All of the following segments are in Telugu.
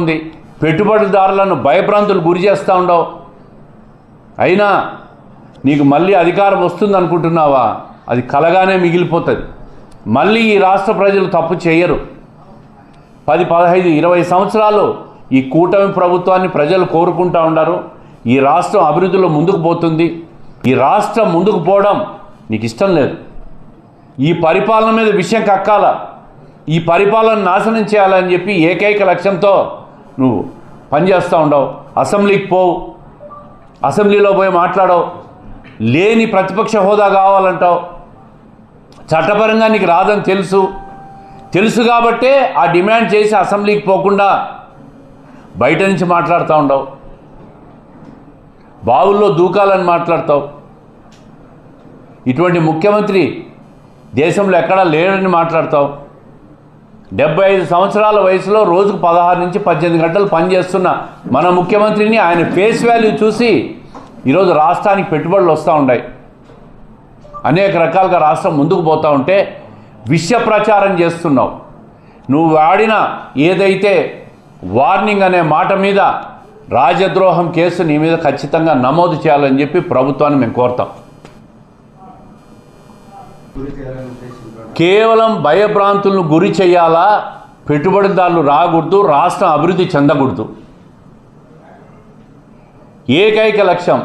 ఉంది. పెట్టుబడిదారులను భయభ్రాంతులు గురి చేస్తూ ఉండవు. అయినా నీకు మళ్ళీ అధికారం వస్తుంది అనుకుంటున్నావా అది కలగానే మిగిలిపోతుంది. మళ్ళీ ఈ రాష్ట్ర ప్రజలు తప్పు చేయరు. పది పదహైదు ఇరవై సంవత్సరాలు ఈ కూటమి ప్రభుత్వాన్ని ప్రజలు కోరుకుంటా ఉన్నారు ఈ రాష్ట్రం అభివృద్ధిలో ముందుకు పోతుంది. ఈ రాష్ట్రం ముందుకు పోవడం నీకు ఇష్టం లేదు. ఈ పరిపాలన మీద విషయం కక్కాల. ఈ పరిపాలన నాశనం చేయాలని చెప్పి ఏకైక లక్ష్యంతో నువ్వు పనిచేస్తూ ఉండవు. అసెంబ్లీకి పోవు. అసెంబ్లీలో పోయి మాట్లాడవు. లేని ప్రతిపక్ష హోదా కావాలంటావు. చట్టపరంగా నీకు రాదని తెలుసు. తెలుసు కాబట్టే ఆ డిమాండ్ చేసి అసెంబ్లీకి పోకుండా బయట నుంచి మాట్లాడుతూ ఉండవు. బావుల్లో దూకాలని మాట్లాడతావు. ఇటువంటి ముఖ్యమంత్రి దేశంలో ఎక్కడా లేడని మాట్లాడతావు. డెబ్బై ఐదు సంవత్సరాల వయసులో రోజుకు పదహారు నుంచి పద్దెనిమిది గంటలు పనిచేస్తున్న మన ముఖ్యమంత్రిని ఆయన ఫేస్ వాల్యూ చూసి ఈరోజు రాష్ట్రానికి పెట్టుబడులు వస్తూ ఉన్నాయి. అనేక రకాలుగా రాష్ట్రం ముందుకు పోతూ ఉంటే విష ప్రచారం చేస్తున్నావు. నువ్వు వాడిన ఏదైతే వార్నింగ్ అనే మాట మీద రాజద్రోహం కేసు నీ మీద ఖచ్చితంగా నమోదు చేయాలని చెప్పి ప్రభుత్వాన్ని మేము కోరుతాం. కేవలం భయభ్రాంతులను గురి చేయాలా? పెట్టుబడిదారులు రాకూడదు రాష్ట్రం అభివృద్ధి చెందకూడదు. ఏకైక లక్ష్యం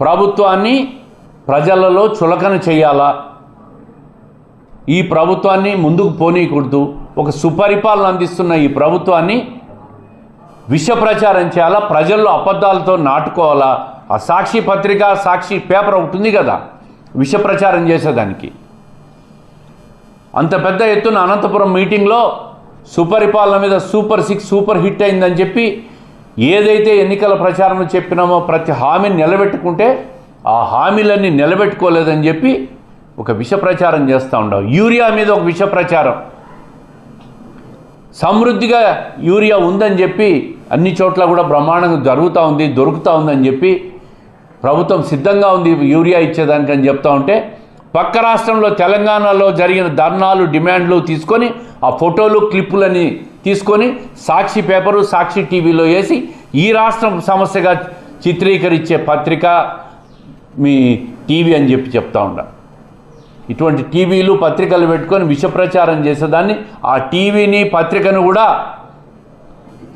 ప్రభుత్వాన్ని ప్రజలలో చులకన చేయాలా? ఈ ప్రభుత్వాన్ని ముందుకు పోనీయకూడదు. ఒక సుపరిపాలన అందిస్తున్న ఈ ప్రభుత్వాన్ని విష ప్రచారం చేయాలా? ప్రజల్లో అబద్ధాలతో నాటుకోవాలా? ఆ సాక్షి పత్రిక సాక్షి పేపర్ ఒకటి ఉంది కదా విష ప్రచారం చేసేదానికి. అంత పెద్ద ఎత్తున అనంతపురం మీటింగ్లో సుపరిపాలన మీద సూపర్ సిక్స్ సూపర్ హిట్ అయిందని చెప్పి ఏదైతే ఎన్నికల ప్రచారంలో చెప్పినామో ప్రతి హామీని నిలబెట్టుకుంటే ఆ హామీలన్నీ నిలబెట్టుకోలేదని చెప్పి ఒక విష ప్రచారం చేస్తూ ఉండవు యూరియా మీద ఒక విష ప్రచారం. సమృద్ధిగా యూరియా ఉందని చెప్పి అన్ని చోట్ల కూడా బ్రహ్మాండంగా జరుగుతూ ఉంది దొరుకుతూ ఉందని చెప్పి ప్రభుత్వం సిద్ధంగా ఉంది యూరియా ఇచ్చేదానికని చెప్తూ చెప్తా ఉంటే పక్క రాష్ట్రంలో తెలంగాణలో జరిగిన ధర్నాలు డిమాండ్లు తీసుకొని ఆ ఫోటోలు క్లిప్పులని తీసుకొని సాక్షి పేపరు సాక్షి టీవీలో వేసి ఈ రాష్ట్రం సమస్యగా చిత్రీకరించే పత్రిక మీ టీవీ అని చెప్పి చెప్తా ఉండ. ఇటువంటి టీవీలు పత్రికలు పెట్టుకొని విషప్రచారం చేసేదాన్ని. ఆ టీవీని పత్రికను కూడా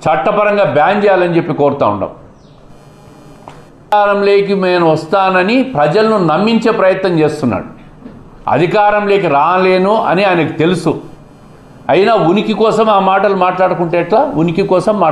చట్టపరంగా బ్యాన్ చేయాలని చెప్పి కోరుతా ఉండం. లేకి నేను వస్తానని ప్రజలను నమ్మించే ప్రయత్నం చేస్తున్నాడు. అధికారంలోకి రాలేను అని ఆయనకు తెలుసు. అయినా ఉనికి కోసం ఆ మాటలు మాట్లాడుకుంటే ఎట్లా? ఉనికి కోసం మాట్లా